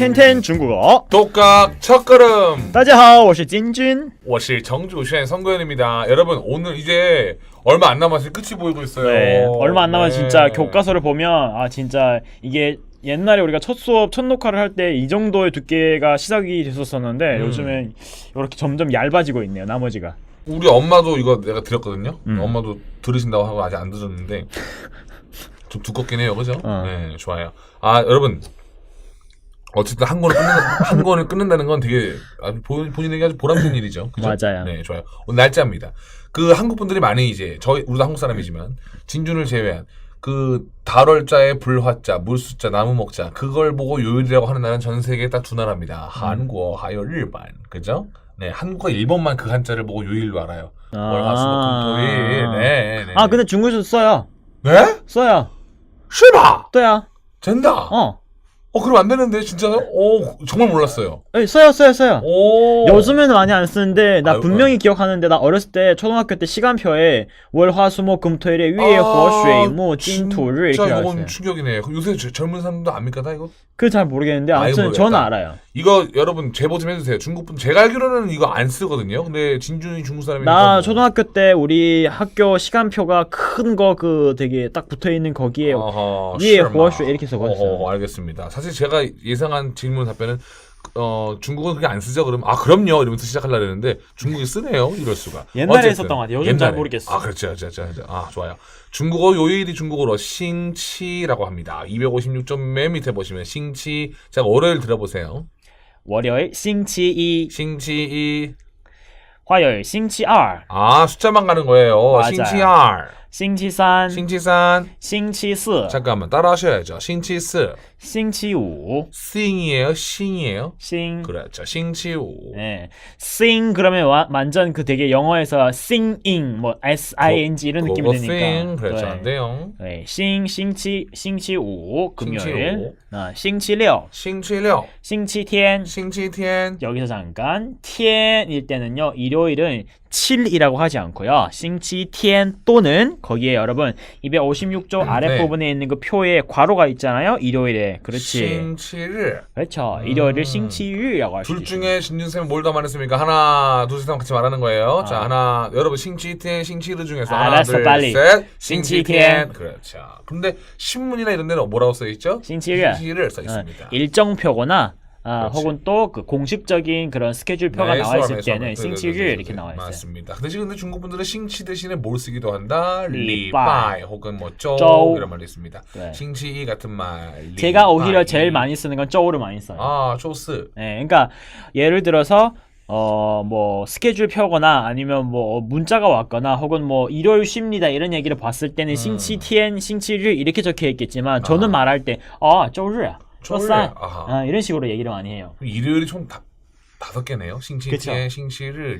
天天중국어 독각 첫걸음 大家好，我是金军。 워시 정주쉔 성구현입니다 여러분 오늘 이제 얼마 안 남았을 끝이 보이고 있어요 네, 얼마 안 남아 네. 진짜 교과서를 보면 아 진짜 이게 옛날에 우리가 첫 수업 첫 녹화를 할 때 이 정도의 두께가 시작이 됐었었는데 음. 요즘엔 이렇게 점점 얇아지고 있네요. 나머지가. 우리 엄마도 이거 내가 드렸거든요 음. 엄마도 들으신다고 하고 아직 안 들었는데 좀 두껍긴 해요 그죠? 어. 네 좋아요 아 여러분 어쨌든 한 권을 끊는 한 권을 끊는다는 건 되게 아주 본- 본인에게 아주 보람된 일이죠. 그죠? 맞아요. 네, 좋아요. 오늘 날짜입니다. 그 한국 분들이 많이 이제 저희 우리도 한국 사람이지만 진준을 제외한 그 달월자의 불화자, 물숫자, 나무 먹자 그걸 보고 요일이라고 하는 나라는 전 세계에 딱 두 나라입니다. 한국, 하요 일본. 그죠? 네, 한국과 일본만 그 한자를 보고 요일로 알아요. 아. 월화수목금토일. 네, 네. 아 근데 중국에서 써요. 네? 써요. 실바. 对啊. 된다. 어. 어 그럼 안 되는데 진짜요? 어 정말 몰랐어요. 네, 써요, 써요, 써요. 오. 요즘에는 많이 안 쓰는데 나 아유, 분명히 어. 기억하는데 나 어렸을 때 초등학교 때 시간표에 월화수목금토일에 위에 아, 호수의무 찐토를 진짜 이건 충격이네. 그럼 요새 저- 젊은 사람도 압니까 다 이거? 그 잘 모르겠는데 아유, 아무튼 저는 알아요. 이거 여러분 제보 좀 해주세요. 중국분 제가 알기로는 이거 안 쓰거든요. 근데 진준이 중국 사람이니까. 나 뭐. 초등학교 때 우리 학교 시간표가 큰 거 그 되게 딱 붙어 있는 거기에 어허, 위에 실마. 이렇게 써봤어요. 어, 알겠습니다. 사실 제가 예상한 질문 답변은 어 중국은 그게 안 쓰죠. 그러면 아 그럼요 이러면서 시작하려 했는데 중국이 쓰네요. 이럴 수가. 옛날에 있었던 것 같아요. 요즘 잘 모르겠어 아 그렇죠. 그렇죠. 그렇죠, 그렇죠, 아 좋아요. 중국어 요일이 중국어로 싱치라고 합니다. 256점 맨 밑에 보시면 싱치. 자 월요일 들어보세요. 월요일 싱치이, 싱치이. 화요일 싱치2 아 숫자만 가는 거예요 싱치알. 星期三 싱치산. 星期四 잠깐만 따라하셔야죠. 싱치스. 星期五 싱이에요, 싱이에요. 星 그렇죠. 싱치우. 네. sing 그러면 와, 완전 그 되게 영어에서 singing 뭐 s i n g 이런 느낌이 그거 드니까. 싱. 그렇죠. 네. 안 돼요. 네, 星星期星期五금요일, 星期五. 아, 星期六, 싱치六. 星期天. 싱치티엔. 여기서 잠깐 天일 때는요 일요일은 7이라고 하지 않고요. 싱치 티엔 또는 거기에 여러분 256조 음, 아랫부분에 있는 그 표에 괄호가 있잖아요. 일요일에. 그렇지. 싱치를 그렇죠. 일요일을 음. 싱치유라고 할 수 둘 있어요. 중에 신준쌤 뭘 더 말했습니까? 하나, 둘, 셋 하면 같이 말하는 거예요. 아. 자, 하나, 여러분 싱치티엔, 싱치르 중에서 하나, 알았어, 둘, 빨리. 셋. 싱치티엔. 그렇죠. 근데 신문이나 이런 데는 뭐라고 써 있죠? 싱치를. 싱치를 써 있습니다. 어, 일정표거나 아, 혹은 또 그 공식적인 그런 스케줄표가 네, 나와 있을 때는 싱치를 이렇게 네, 나와 있어요. 맞습니다. 대신 근데 중국 분들은 싱치 대신에 뭘 쓰기도 한다. 리빠이. 혹은 뭐쪼 이런 말도 있습니다. 네. 싱치 같은 말. 제가 오히려 제일 많이 쓰는 건 쪼우를 많이 써요. 아 쪼스. 예, 네, 그러니까 예를 들어서 어 뭐 스케줄 표거나 아니면 뭐 문자가 왔거나 혹은 뭐 일요일 쉽니다 이런 얘기를 봤을 때는 음. 싱치 티엔 싱치를 이렇게 적혀 있겠지만 저는 아. 말할 때아 쪼르야 아하. 아, 이런 식으로 얘기를 많이 해요. 일요일이 총 다, 다섯 개네요.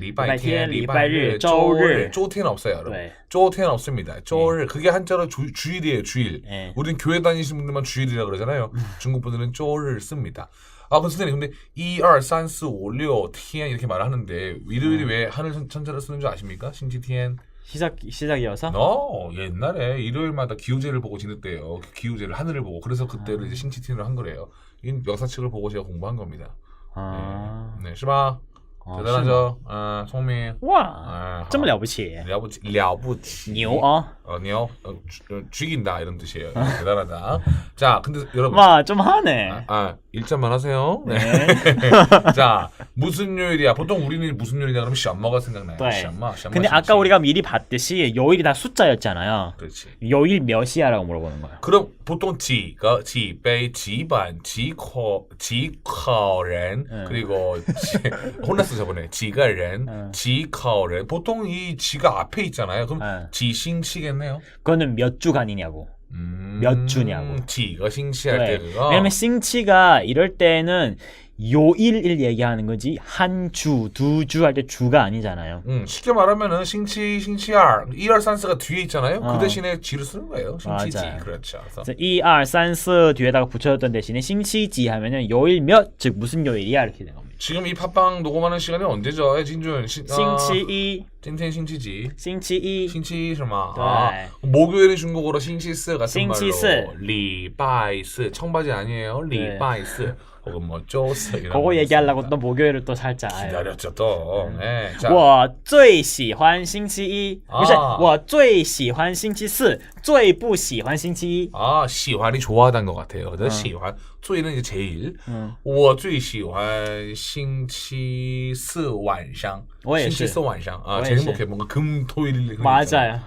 리바이티엔, 리바이티엔, 리바이를, 리바이를, 쪼를. 쪼티엔 없어요, 여러분. 네. 쪼티엔 없습니다. 쪼를. 그게 한자로 주, 주일이에요, 주일. 네. 우린 교회 다니시는 분들만 주일이라 그러잖아요. 중국 분들은 쪼를 씁니다. 아, 근데 선생님, 근데 2, 2, 3, 4, 5, 6, 티엔 이렇게 말을 하는데 일요일이 왜 하늘 천- 천자를 쓰는 줄 아십니까? 싱치티엔. 시작 시작이어서 너 옛날에 일요일마다 기우제를 보고 지냈대요. 그 기우제를 하늘을 보고 그래서 그때를 이제 싱치티엔으로 한 거래요. 이 역사책을 보고 제가 공부한 겁니다. 아, 네, 시바 어, 대단하죠. 아,聪明. 哇， 아, 这么了不起，了不起了不起. 牛啊！ 어,牛. 어, 죽- 어, 죽인다 이런 뜻이에요. 대단하다. 자, 근데 여러분. 와, 좀 하네. 아, 아, 일자만 하세요. 네. 네. 자, 무슨 요일이야? 보통 우리는 무슨 요일이냐 그러면 샤머가 생각나요. 네. 샤머, 샤머. 근데 아까 우리가 미리 봤듯이 요일이 다 숫자였잖아요. 그렇지. 요일 몇이야라고 물어보는 거야. 그럼 보통 지가 지배 지반 지코 지커ren 응. 그리고 지, 혼났 어 저번에 지가ren 응. 지커ren 보통 이 지가 앞에 있잖아요. 그럼 응. 지싱치겠네요. 그거는 몇 주간이냐고. 음, 몇 주냐고. 지가 싱치할 네. 때 그거. 왜냐면 싱치가 이럴 때는 요일을 얘기하는 거지 한 주, 두 주 할 때 주가 아니잖아요. 음, 쉽게 말하면은 싱치 싱치알 1월 산스가 뒤에 있잖아요. 어. 그 대신에 지를 쓰는 거예요. 싱치지. 맞아요. 그렇죠. 그래서 그래서 1, 2, 3, 4 뒤에다가 붙여줬던 대신에 싱치지 하면은 요일 몇, 즉 무슨 요일이야 이렇게 된 겁니다. 지금 이 팟빵 녹음하는 시간이 언제죠? 진준 시, 아, 싱치 今天 싱치지. 1, 싱치 2, 싱치 什么? 네. 아, 목요일이 중국어로 싱치스 같은 말로. 싱치스. 리바이스. 청바지 아니에요. 네. 리바이스. 혹은 뭐 쪼스 이런 그거 거 얘기하려고 있습니다. 또 목요일을 또 살짝 아유. 기다렸죠 또. 네. 자, 我最喜欢星期一，不是啊我最喜欢星期四，最不喜欢星期一。 아 시환이 좋아하다는 것 같아요. 어. 그 시환, 最는 이제 제일. 嗯，我最喜欢星期四晚上.我也是。星期四晚上. 아, 我也 제일 是。 행복해. 뭔가 금, 토, 일, 일. 맞아요.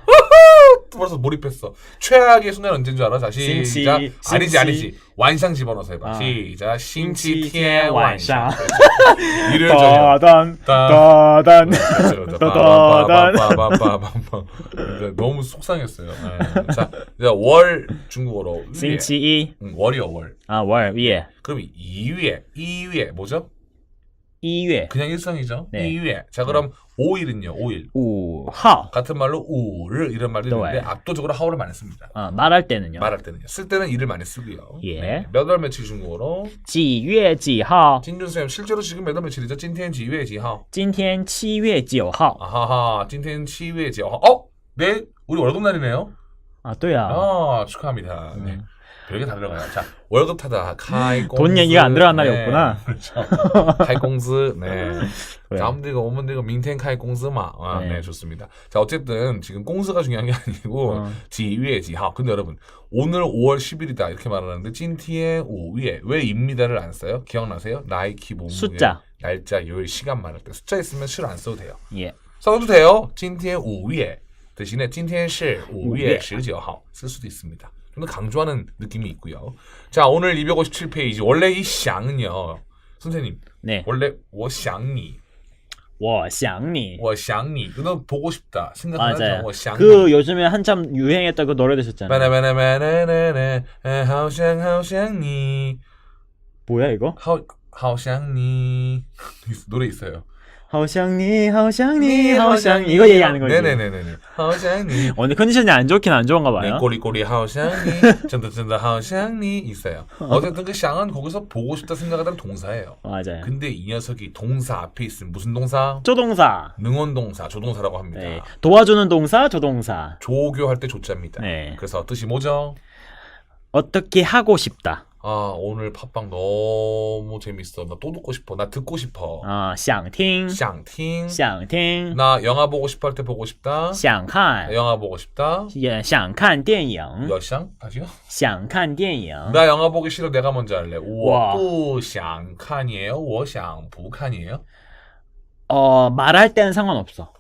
벌써 몰입했어. 최악의 순간 언젠 줄 알아? 자, 시작. 싱치, 아니지, 아니지. 완상 집어넣어서 해봐. 아. 시작. 싱치티의 완상. 그렇죠. 일요일 저녁. 따단 따단 따단. 빠바바바바바바바. 너무 속상했어요. 네. 자, 이제 월 중국어로. 위에. 싱치이 응, 월이요 월. 아 월 위에 그럼 2위에 2위에 뭐죠? 一月 그냥 일상이죠. 네. 2회. 자, 그럼 5일은요. 5일. 五号 같은 말로 우를 이런 말도 또 있는데 와요. 압도적으로 하오를 많이 씁니다. 아 말할 때는요. 말할 때는요. 쓸 때는 이를 많이 쓰고요. 네. 예. 몇 월 며칠 중국어로? 几月几号？ 진준 쌤 실제로 지금 몇 월 며칠이죠? 今天几月几号?今天七月九号 아하하. 今天七月几号? 어? 네. 우리 월급 날이네요. 啊，对啊， 아, 축하합니다. 네. 음. 별게 다 들어가요. 자, 월급 타다. 카이공스. 돈 얘기가 안 들어간 날이 네, 없구나. 그렇죠. 카이공스. 네. 그래. 가운데가 오면 데가 민텐 카이공스마. 아, 네. 네. 좋습니다. 자, 어쨌든 지금 공스가 중요한 게 아니고 어. 지위에 지하. 아, 근데 여러분, 오늘 5월 10일이다 이렇게 말하는데 찐티의 5 위에 왜 입니다를 안 써요? 기억나세요? 나이키 몸무게 숫자. 날짜, 요일, 시간 말할 때 숫자 있으면 실을 안 써도 돼요. 예. 써도 돼요. 찐티의 5 위에 대신에 찐티의 실5 위에 19号쓸 수도 있습니다. 좀 더 강조하는 느낌이 있고요. 자, 오늘 257페이지. 원래 이 샹은요. 선생님, 네. 원래 我想你,我想你 我想你. 너 보고 싶다. 생각하는 맞아요. 我想你. 그 요즘에 한참 유행했던 그 노래 되셨잖아요. 바나바나바나나나, 아, 好想好想你. 뭐야 이거? 好好想你. 노래 있어요. 허샹니 허샹니 허샹 이거 얘기하는 거지. 네네네네. 하오샹니. 오늘 컨디션이 안 좋긴 안 좋은가 네, 봐요. 꼬리꼬리 하오샹니. 쩐다쩐다 하오샹니 있어요. 어쨌든 그 샹은 거기서 보고 싶다 생각하다는 동사예요. 맞아요. 근데 이 녀석이 동사 앞에 있으면 무슨 동사? 조동사. 능원동사, 조동사라고 합니다. 네. 도와주는 동사 조동사. 조교할 때 조자입니다. 네. 그래서 뜻이 뭐죠? 어떻게 하고 싶다. 아 오늘 팟빵 너무 재밌어. 나 또 듣고 싶어. 나 듣고 싶어. 아, 想听想听.想听 나 영화 보고 싶어 할 때 보고 싶다. 想看 영화 보고 싶다. 也想看电影 여샹 다시요? 想看电影 나 영화 보기 싫어. 내가 먼저 할래. 와. 我不想看예요我想不看예요 어, 말할 때는 상관없어.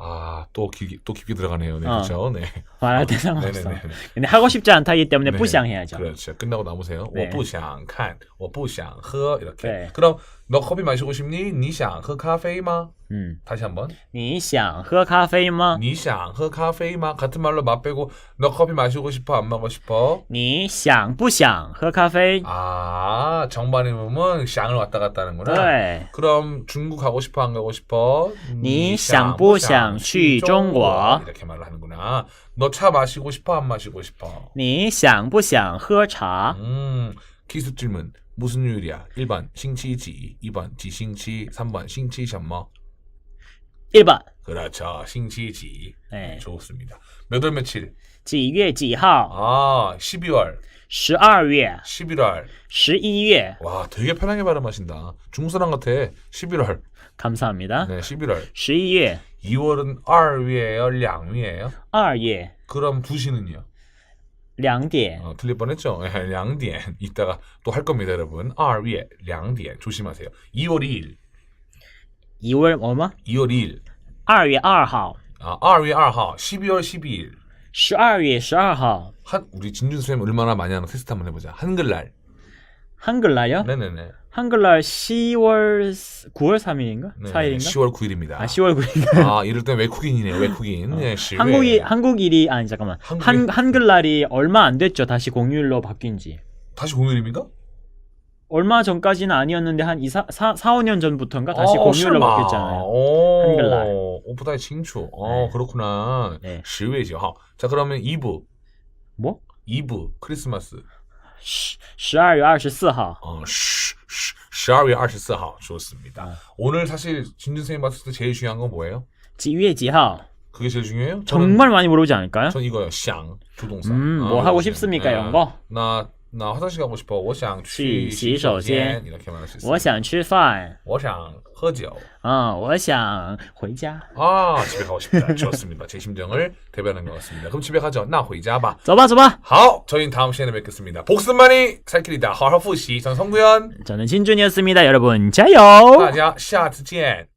아, 또 깊게, 또 깊게 들어가네요. 네, 어. 그렇죠. 네. 말할 때 상관없어. 네네네. 근데 하고 싶지 않다기 때문에 네. 不想 해야죠. 그렇죠. 끝나고 남으세요. 네. 我不想看,我不想喝 이렇게. 네. 그럼 너 커피 마시고 싶니? 你想喝咖啡吗? 음. 다시 한번. 你想喝咖啡吗?你想喝咖啡吗? 같은 말로 맛 빼고 너 커피 마시고 싶어? 안 먹고 싶어? 你想不想喝咖啡? 아, 정반의 몸은 샹을 왔다 갔다 하는구나. 对， 그럼 중국 가고 싶어? 안 가고 싶어? 你想不想去中国? 이렇게 말을 하는구나. 너 차 마시고 싶어? 안 마시고 싶어? 你想不想喝茶? 음, 기습 질문. 무슨 요일이야? 1번 싱치지, 2번 지싱치, 3번 싱치 什么? 1번. 그렇죠. 싱치지. 네. 좋습니다. 몇 월 며칠? 几月几号? 아, 12월, 12月, 11월. 11月. 와, 되게 편하게 발음하신다. 중국 사람 같아. 11월. 감사합니다. 네, 11월. 11月, 2월은 2月예요, 2月예요? 2月, 그럼 2시는요? 량디엔. 어, 틀릴 뻔했죠. 예, 량디엔. 이따가 또 할 겁니다, 여러분. 2위에 량디엔. 조심하세요. 2월 2일. 2월 얼마? 2월 2일. 2월 2일. 아, 2월 2일. 12월 12일. 12월 12일. 한, 우리 진준 쌤 얼마나 많이 하는 테스트 한번 해보자. 한글날. 한글날요? 네네네. 한글날 10월 9월 3일인가? 네, 4일인가? 10월 9일입니다. 아, 10월 9일인가? 아, 이럴 땐 외국인이네요. 외국인. 네, 시외. 한국이 한국일이 아니 잠깐만. 한국일? 한 한글날이 얼마 안 됐죠. 다시 공휴일로 바뀐 지. 다시 공휴일입니까? 얼마 전까지는 아니었는데 한 2, 4, 4, 5년 전부터인가 다시 어, 공휴일로 설마. 바뀌었잖아요. 오, 한글날. 오, 부다이 칭추. 어, 네. 그렇구나. 네. 10月 하. 자, 그러면 2부. 뭐? 2부 크리스마스. 12月24号. 어, 10, 12월 24일 좋습니다. 아. 오늘 사실 진준 선생님 봤을 때 제일 중요한 건 뭐예요? 几月几号? 그게 제일 중요해요? 저는 정말 많이 물어보지 않을까요? 전 이거요. 샹 조동사. 음, 아, 뭐 하고 이거죠. 싶습니까, 네. 이런 거? 나 나 화장실 가고 싶어. 我想去去洗手间 이렇게 말할 수 있어요. 我想吃饭我想喝酒. 아, 我想回家 아, 집에 가고 싶다. 좋습니다. 제 심정을 대변한 것 같습니다. 그럼 집에 가죠. 나 回家吧.走吧走吧 好, 저희는 다음 시간에 뵙겠습니다. 복습만이 살 길이다. 好好复习. 전 성구현. 저는 진준이었습니다 여러분 자요 大家下次见.